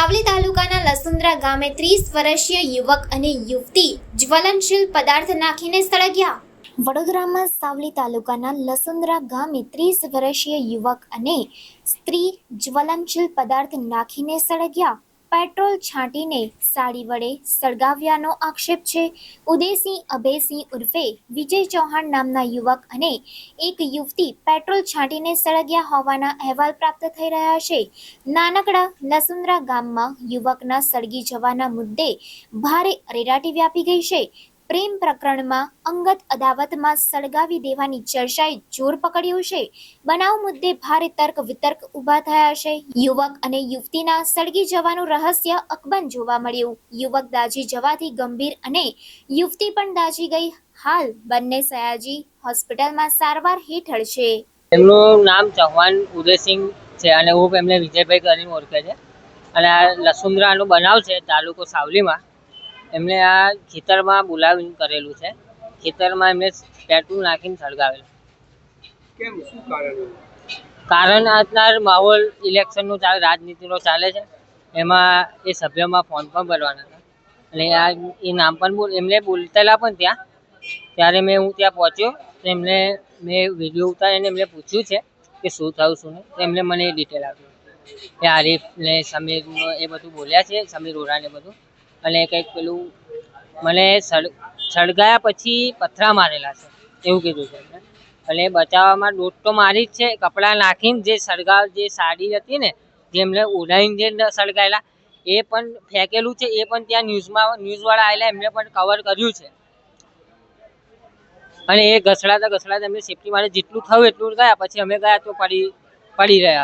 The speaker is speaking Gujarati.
સાવલી તાલુકાના લસુંદ્રા ગામે ત્રીસ વર્ષીય યુવક અને યુવતી જ્વલનશીલ પદાર્થ નાખીને સળગ્યા. વડોદરામાં સાવલી તાલુકાના લસુંદ્રા ગામે ત્રીસ વર્ષીય યુવક અને સ્ત્રી જ્વલનશીલ પદાર્થ નાખીને સળગ્યા. પેટ્રોલ છાંટીને સાડી વડે સળગાવ્યાનો આક્ષેપ છે. ઉદયસિંહ અભયસિંહ ઉર્ફે વિજય ચૌહાણ નામના યુવક અને એક યુવતી પેટ્રોલ છાંટીને સળગ્યા હોવાના અહેવાલ પ્રાપ્ત થઈ રહ્યા છે. નાનકડા નસુંદરા ગામમાં યુવકના સળગી જવાના મુદ્દે ભારે અરેરાટી વ્યાપી ગઈ છે. પ્રેમ પ્રકરણમાં અંગત અદાવતમાં સળગાવી દેવાની ચર્ચાએ જોર પકડ્યું છે. બનાવ મુદ્દે ભારે તર્ક વિતર્ક ઊભા થયા છે. યુવક અને યુવતીના સળગી જવાનું રહસ્ય અકબંધ જોવા મળ્યું. યુવક દાજી જવાથી ગંભીર અને યુવતી પણ દાઝી ગઈ. હાલ બંને સયાજી હોસ્પિટલમાં સારવાર હેઠળ છે. એમનું નામ ચૌહાણ ઉદયસિંહ છે અને હું એમને વિજયભાઈ કરીને ઓળખે છે. અને આ લસુંદ્રાનો બનાવ છે તાલુકો સાવલીમાં. એમને આ ખેતરમાં બોલાવીને કરેલું છે. ખેતરમાં એમને પેટ્રોલ નાખીને સળગાવેલું. કેમ? શું કારણ કારણ આજના માહોલ ઇલેક્શનનું ચાલે રાજનીતિનો ચાલે છે. એમાં એ સભ્યમાં ફોન પણ ભરવાના હતા. અને આ એ નામ પણ બોલ એમને બોલતેલા પણ ત્યાં. ત્યારે મેં હું ત્યાં પહોંચ્યો તો એમને મેં વીડિયો ઉતારીને એમને પૂછ્યું છે કે શું થયું શું નહીં. તો એમને મને એ ડિટેલ આપ્યું. કે આરીફ ને સમીર એ બધું બોલ્યા છે સમીર ઓરા ને બધું. અને કંઈક પેલું, મને સળ, સળગાયા પછી પથરા મારેલા છે, એવું કીધું છે અને બચાવવામાં દોટ તો મારી જ છે, કપડાં નાખીને જે સળગાવ, જે સાડી હતી ને, જે ઉડાવીને જે સળગાયેલા, એ પણ ફેંકેલું છે, એ પણ ત્યાં ન્યૂઝમાં, ન્યૂઝવાળા આવેલા એમને પણ કવર કર્યું છે. અને એ ઘસડાતા ઘસડાતા એમને સેફટી માટે જેટલું થયું એટલું ગયા, પછી અમે ગયા તો પડી પડી રહ્યા